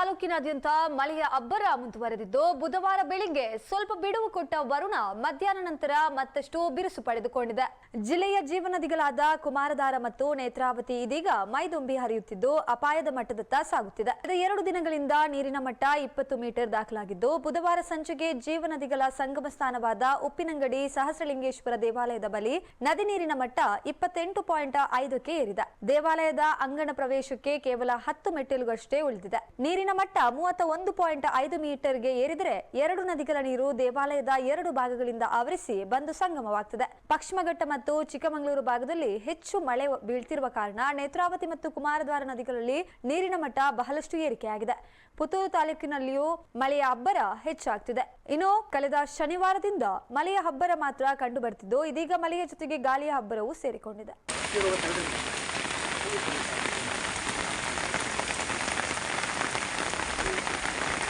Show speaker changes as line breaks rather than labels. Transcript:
ತಾಲೂಕಿನಾದ್ಯಂತ ಮಳೆಯ ಅಬ್ಬರ ಮುಂದುವರೆದಿದ್ದು ಬುಧವಾರ ಬೆಳಿಗ್ಗೆ ಸ್ವಲ್ಪ ಬಿಡುವು ಕೊಟ್ಟ ವರುಣ ಮಧ್ಯಾಹ್ನ ನಂತರ ಮತ್ತಷ್ಟು ಬಿರುಸು ಪಡೆದುಕೊಂಡಿದೆ. ಜಿಲ್ಲೆಯ ಜೀವನದಿಗಳಾದ ಕುಮಾರಧಾರ ಮತ್ತು ನೇತ್ರಾವತಿ ಇದೀಗ ಮೈದುಂಬಿ ಹರಿಯುತ್ತಿದ್ದು ಅಪಾಯದ ಮಟ್ಟದತ್ತ ಸಾಗುತ್ತಿದೆ. ಎರಡು ದಿನಗಳಿಂದ ನೀರಿನ ಮಟ್ಟ ಇಪ್ಪತ್ತು ಮೀಟರ್ ದಾಖಲಾಗಿದ್ದು ಬುಧವಾರ ಸಂಜೆಗೆ ಜೀವನದಿಗಳ ಸಂಗಮ ಸ್ಥಾನವಾದ ಉಪ್ಪಿನಂಗಡಿ ಸಹಸ್ರಲಿಂಗೇಶ್ವರ ದೇವಾಲಯದ ಬಳಿ ನದಿ ನೀರಿನ ಮಟ್ಟ ಇಪ್ಪತ್ತೆಂಟು ಪಾಯಿಂಟ್ ಐದಕ್ಕೆ ಏರಿದೆ. ದೇವಾಲಯದ ಅಂಗಣ ಪ್ರವೇಶಕ್ಕೆ ಕೇವಲ ಹತ್ತು ಮೆಟ್ಟಿಲುಗಳಷ್ಟೇ ಉಳಿದಿದೆ. ನೀರಿನ ಮಟ್ಟ ಮೂವತ್ತ ಒಂದು ಪಾಯಿಂಟ್ ಐದು ಮೀಟರ್ಗೆ ಏರಿದರೆ ಎರಡು ನದಿಗಳ ನೀರು ದೇವಾಲಯದ ಎರಡು ಭಾಗಗಳಿಂದ ಆವರಿಸಿ ಬಂದು ಸಂಗಮವಾಗ್ತದೆ. ಪಶ್ಚಿಮಘಟ್ಟ ಮತ್ತು ಚಿಕ್ಕಮಗಳೂರು ಭಾಗದಲ್ಲಿ ಹೆಚ್ಚು ಮಳೆ ಬೀಳ್ತಿರುವ ಕಾರಣ ನೇತ್ರಾವತಿ ಮತ್ತು ಕುಮಾರದ್ವಾರ ನದಿಗಳಲ್ಲಿ ನೀರಿನ ಮಟ್ಟ ಬಹಳಷ್ಟು ಏರಿಕೆಯಾಗಿದೆ. ಪುತ್ತೂರು ತಾಲೂಕಿನಲ್ಲಿಯೂ ಮಳೆಯ ಅಬ್ಬರ ಹೆಚ್ಚಾಗ್ತಿದೆ. ಇನ್ನು ಕಳೆದ ಶನಿವಾರದಿಂದ ಮಳೆಯ ಅಬ್ಬರ ಮಾತ್ರ ಕಂಡು ಬರ್ತಿದ್ದು ಇದೀಗ ಮಳೆಯ ಜೊತೆಗೆ ಗಾಳಿಯ ಅಬ್ಬರವೂ ಸೇರಿಕೊಂಡಿದೆ.